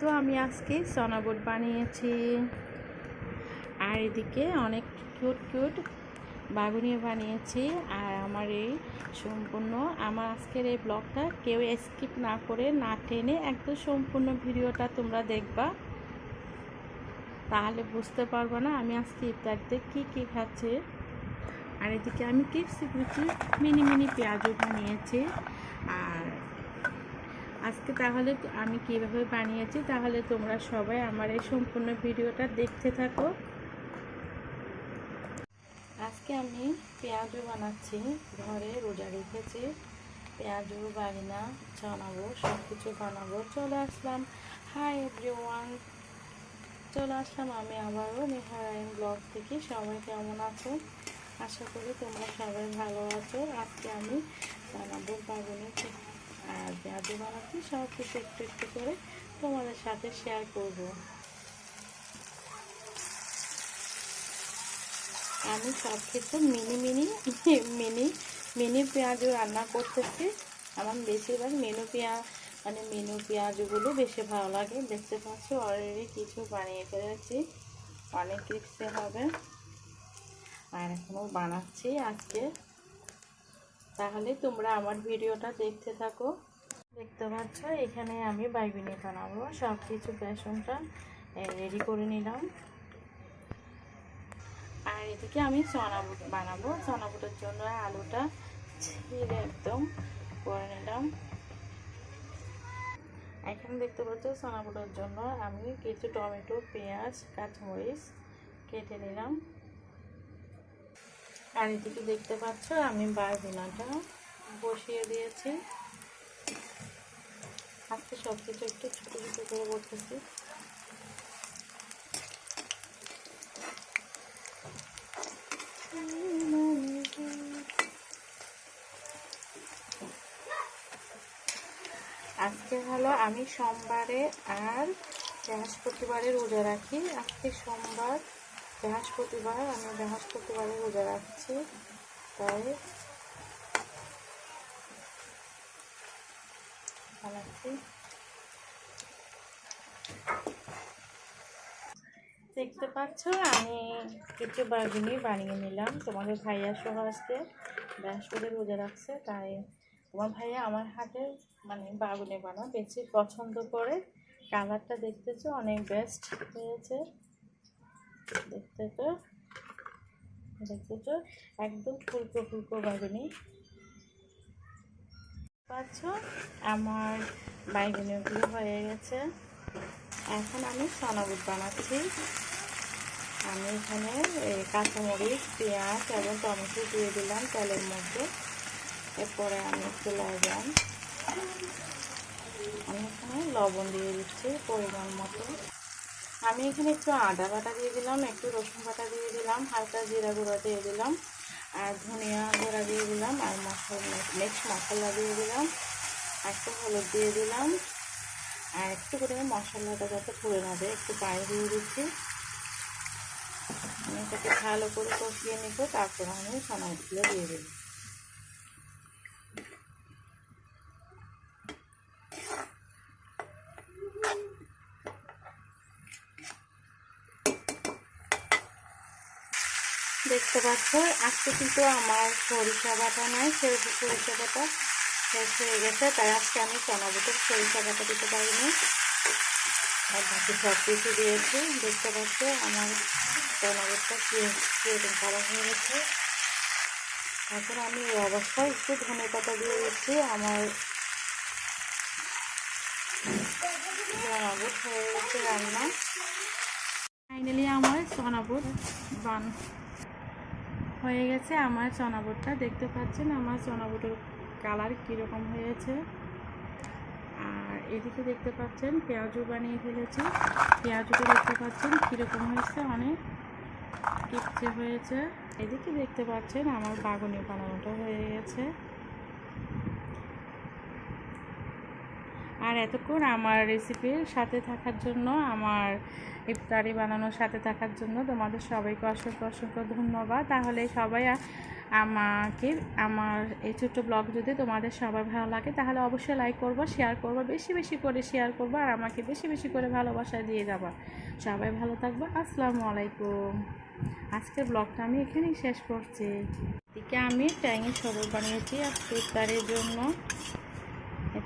তো আমি আজকে সনাবুট বানিয়েছি। আর এদিকে অনেক কিউট কিউট বাগুনিয়া বানিয়েছি। আর আমার এই সম্পূর্ণ, আমার আজকের এই ব্লগটা কেউ স্কিপ না করে, না টেনে একদম সম্পূর্ণ ভিডিওটা তোমরা দেখবা। তাহলে বুঝতে পারব না আমি আজকে ইফতারিতে কী কী খাচ্ছি। আর এদিকে আমি কিপসি কুচি, মিনি মিনি পেঁয়াজও বানিয়েছি। আর আজকে তাহলে আমি কীভাবে বানিয়েছি তাহলে তোমরা সবাই আমার এই সম্পূর্ণ ভিডিওটা দেখতে থাকো। আজকে আমি পেঁয়াজও বানাচ্ছি, ঘরে রোজা রেখেছি। পেঁয়াজও বানিনা বানাবো সব কিছু বানাবো। চলে আসলাম। হাই এভরিওয়ান চলে আসলাম আমি আবারও মেহারাইন ব্লগ থেকে। সবাই কেমন আছো? আশা করি তোমরা সবাই ভালো আছো। আজকে আমি বানাবো বাগুনি আর পেঁয়াজও বানাচ্ছি সব কিছু একটু একটু করে তোমাদের সাথে শেয়ার করব। আমি সব কিছু মিনি মিনি মিনি মিনি পেঁয়াজও রান্না করতেছি। আমার বেশিরভাগ মেনু পেঁয়াজ মানে মেনু পেঁয়াজগুলো বেশি ভালো লাগে। দেখতে পাচ্ছি অলরেডি কিছু বানিয়ে ফেলেছি। অনেক ক্রিপসে হবে। আর এখনও বানাচ্ছি আজকে। তাহলে তোমরা আমার ভিডিওটা দেখতে থাকো। দেখতে পাচ্ছ, এখানে আমি বাইবিনি বানাবো। সব কিছু বেসনটা রেডি করে নিলাম। আর এদিকে আমি চনাবুট বানাবো। চনাবুটের জন্য আলুটা ছিঁড়ে একদম করে নিলাম। এখানে দেখতে পাচ্ছ চনাবুটের জন্য আমি কিছু টমেটো, পেঁয়াজ, কাঁচামরিচ কেটে নিলাম। এদিকে দেখতে পাচ্ছ আমি বাইবিনাটা বসিয়ে দিয়েছি। আজকে সব কিছু একটু ছোটো ছোটো করে করতেছি আজকে হলো আমি সোমবারে আর বৃহস্পতিবারে রোজা রাখি। আজকে সোমবার বৃহস্পতিবার আমি বৃহস্পতিবারে রোজা রাখছি, তাই বানাচ্ছি দেখতে পাচ্ছ, আমি কিছু বাগুনি বানিয়ে নিলাম। তোমাদের ভাইয়া সহ আজকে বৃহস্পতি রোজা রাখছে, তাই তোমার ভাইয়া আমার হাতে মানে বাগুনি বানা বেশি পছন্দ করে কালারটা দেখতেছো, অনেক বেস্ট হয়েছে। দেখতে তো দেখতে তো, একদম ফুলকো ফুলকো বাগুনি। পাচ্ছ? আমার বাইগুনিগুলো হয়ে গেছে। এখন আমি সনাবুট বানাচ্ছি। আমি এখানে কাঁচামরিচ, পেঁয়াজ এবং টমেটো দিয়ে দিলাম তেলের মধ্যে। এরপরে আমি একটু লবণ। আমি এখানে লবণ দিয়ে দিচ্ছি পরিমাণ মতো। আমি এখানে একটু আদা বাটা দিয়ে দিলাম, একটু রসুন বাটা দিয়ে দিলাম, হালকা জিরা গুঁড়া দিয়ে দিলাম, আর ধনিয়া গুঁড়া দিয়ে দিলাম, আর মশলা মিক্স মশলা দিয়ে দিলাম একটু হলুদ দিয়ে দিলাম, আর একটু করে মশলাটা যাতে পুড়ে দেয় একটু পায়ে দিয়ে দিচ্ছি। আমি এটাকে ভালো করে কষিয়ে নিব, তারপর আমি সোনাগুলো দিয়ে দেবো দেখতে পাচ্ছ, আজকে কিন্তু আমার সরিষা বাটা নয় সেহেতু সরিষা বাটা শেষ হয়ে গেছে। তাই আজকে আমি চনাবুটের সরিষা বাটা দিতে পারিনি। আর বাকি সব কিছু দিয়েছি। দেখতে পাচ্ছ, আমার চনাবুটটা কীরকম কালার হয়ে গেছে। এখন আমি এই অবস্থায় একটু ধনে পাতা দিয়ে দিচ্ছি। আমার চনাবুট হয়ে গেছে রান্না। ফাইনালি আমার চনাবুট বান হয়ে গেছে। আমার চনাবুটটা দেখতে পাচ্ছেন? আমার চনাবুটের কালার কীরকম হয়েছে? আর এদিকে দেখতে পাচ্ছেন, পেঁয়াজও বানিয়ে ফেলেছি। পেঁয়াজটা দেখতে পাচ্ছেন, কীরকম হয়েছে? অনেক কিপচে হয়েছে। এদিকে দেখতে পাচ্ছেন, আমার বাগুনি বানানোটা হয়ে গেছে। আর এতক্ষণ আমার রেসিপির সাথে থাকার জন্য, আমার ইফতারি বানানোর সাথে থাকার জন্য তোমাদের সবাইকে অসংখ্য অসংখ্য ধন্যবাদ। তাহলে সবাই আমাকে, আমার এই ছোট্ট ব্লগ যদি তোমাদের সবার ভালো লাগে, তাহলে অবশ্যই লাইক করব শেয়ার করব, বেশি বেশি করে শেয়ার করব আর আমাকে বেশি বেশি করে ভালোবাসা দিয়ে যাবা। সবাই ভালো থাকব, আসসালামু আলাইকুম। আজকের ব্লগটা আমি এখানেই শেষ করছি। এদিকে আমি ট্যাঙের শরবত বানিয়েছি আজকে ইফতারের জন্য।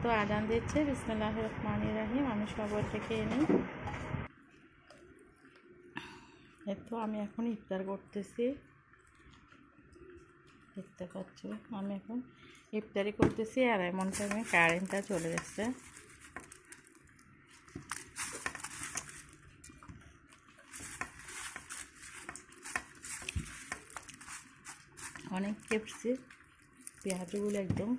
তো আজান দিচ্ছে। বিসমুল্লাহ রহমান রাহিম। আমি সবার থেকে এনে তো আমি এখন ইফতার করতেছি। দেখতে পাচ্ছ, আমি এখন ইফতারি করতেছি আর এমন টাইমে কারেন্টটা চলে যাচ্ছে অনেক কেপছি পেঁয়াজগুলো একদম